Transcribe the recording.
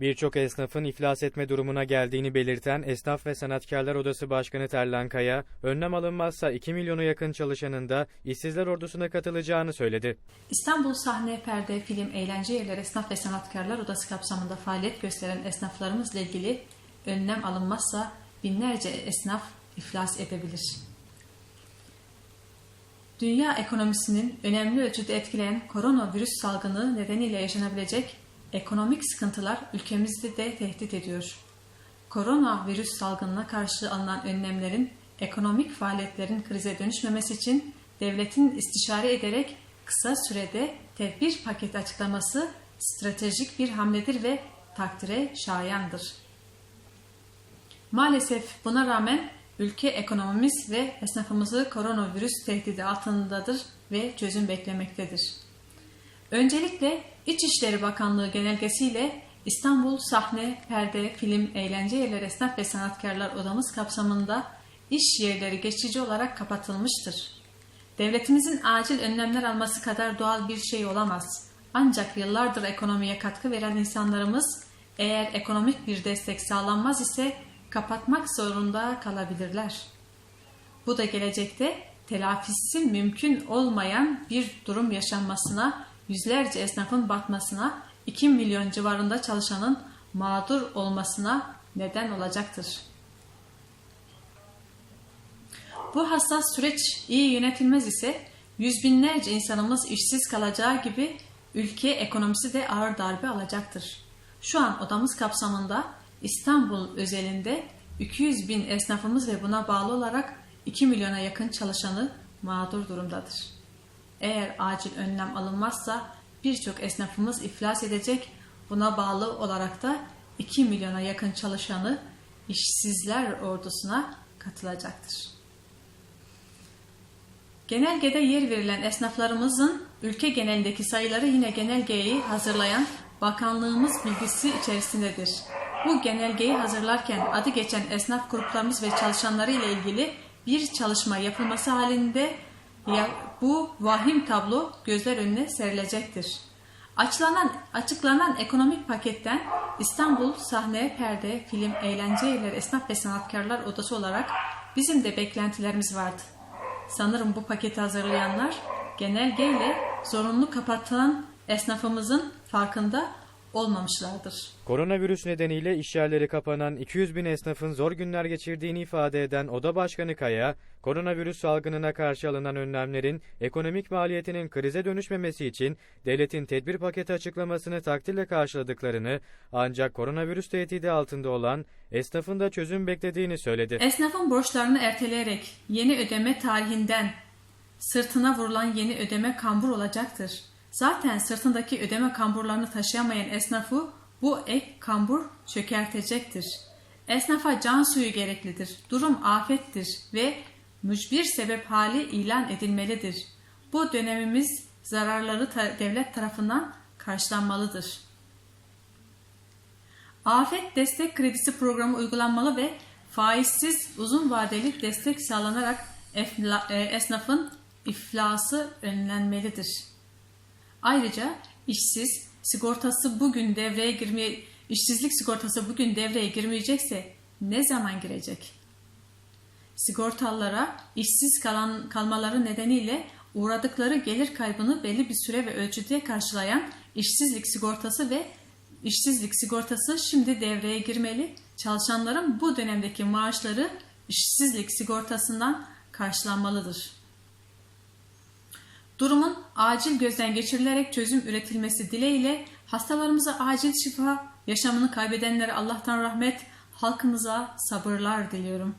Birçok esnafın iflas etme durumuna geldiğini belirten Esnaf ve Sanatkarlar Odası Başkanı Terlan Kaya, önlem alınmazsa 2 milyona yakın çalışanın da işsizler ordusuna katılacağını söyledi. İstanbul Sahne, Perde, Film, Eğlence Yerleri Esnaf ve Sanatkarlar Odası kapsamında faaliyet gösteren esnaflarımızla ilgili önlem alınmazsa binlerce esnaf iflas edebilir. Dünya ekonomisinin önemli ölçüde etkileyen koronavirüs salgını nedeniyle yaşanabilecek ekonomik sıkıntılar ülkemizde de tehdit ediyor. Koronavirüs salgınına karşı alınan önlemlerin ekonomik faaliyetlerin krize dönüşmemesi için devletin istişare ederek kısa sürede tedbir paketi açıklaması stratejik bir hamledir ve takdire şayandır. Maalesef buna rağmen ülke ekonomimiz ve esnafımızı koronavirüs tehdidi altındadır ve çözüm beklemektedir. Öncelikle İçişleri Bakanlığı genelgesiyle İstanbul Sahne, Perde, Film, Eğlence Yerleri Esnaf ve Sanatkarlar Odamız kapsamında iş yerleri geçici olarak kapatılmıştır. Devletimizin acil önlemler alması kadar doğal bir şey olamaz. Ancak yıllardır ekonomiye katkı veren insanlarımız eğer ekonomik bir destek sağlanmaz ise kapatmak zorunda kalabilirler. Bu da gelecekte telafisi mümkün olmayan bir durum yaşanmasına, yüzlerce esnafın batmasına, 2 milyon civarında çalışanın mağdur olmasına neden olacaktır. Bu hassas süreç iyi yönetilmez ise yüz binlerce insanımız işsiz kalacağı gibi ülke ekonomisi de ağır darbe alacaktır. Şu an odamız kapsamında İstanbul özelinde 200 bin esnafımız ve buna bağlı olarak 2 milyona yakın çalışanı mağdur durumdadır. Eğer acil önlem alınmazsa birçok esnafımız iflas edecek, buna bağlı olarak da 2 milyona yakın çalışanı işsizler ordusuna katılacaktır. Genelgede yer verilen esnaflarımızın ülke genelindeki sayıları yine genelgeyi hazırlayan bakanlığımız bilgisi içerisindedir. Bu genelgeyi hazırlarken adı geçen esnaf gruplarımız ve çalışanları ile ilgili bir çalışma yapılması halinde bu vahim tablo gözler önüne serilecektir. Açıklanan, açıklanan ekonomik paketten İstanbul Sahne, Perde, Film, Eğlence Yerleri Esnaf ve Sanatkarlar Odası olarak bizim de beklentilerimiz vardı. Sanırım bu paketi hazırlayanlar genelgeyle zorunlu kapatılan esnafımızın farkında olmamışlardır. Koronavirüs nedeniyle işyerleri kapanan 200 bin esnafın zor günler geçirdiğini ifade eden Oda Başkanı Kaya, koronavirüs salgınına karşı alınan önlemlerin ekonomik maliyetinin krize dönüşmemesi için devletin tedbir paketi açıklamasını takdirle karşıladıklarını ancak koronavirüs tehdidi altında olan esnafın da çözüm beklediğini söyledi. Esnafın borçlarını erteleyerek yeni ödeme tarihinden sırtına vurulan yeni ödeme kambur olacaktır. Zaten sırtındaki ödeme kamburlarını taşıyamayan esnafı bu ek kambur çökertecektir. Esnafa can suyu gereklidir. Durum afettir ve mücbir sebep hali ilan edilmelidir. Bu dönemimiz zararları ta- devlet tarafından karşılanmalıdır. Afet Destek Kredisi Programı uygulanmalı ve faizsiz uzun vadeli destek sağlanarak e, esnafın iflası önlenmelidir. Ayrıca işsiz sigortası bugün devreye girmeye işsizlik sigortası bugün devreye girmeyecekse ne zaman girecek? Sigortalılara işsiz kalan kalmaları nedeniyle uğradıkları gelir kaybını belli bir süre ve ölçüde karşılayan işsizlik sigortası ve işsizlik sigortası şimdi devreye girmeli. Çalışanların bu dönemdeki maaşları işsizlik sigortasından karşılanmalıdır. Durumun acil gözden geçirilerek çözüm üretilmesi dileğiyle hastalarımıza acil şifa, yaşamını kaybedenlere Allah'tan rahmet, halkımıza sabırlar diliyorum.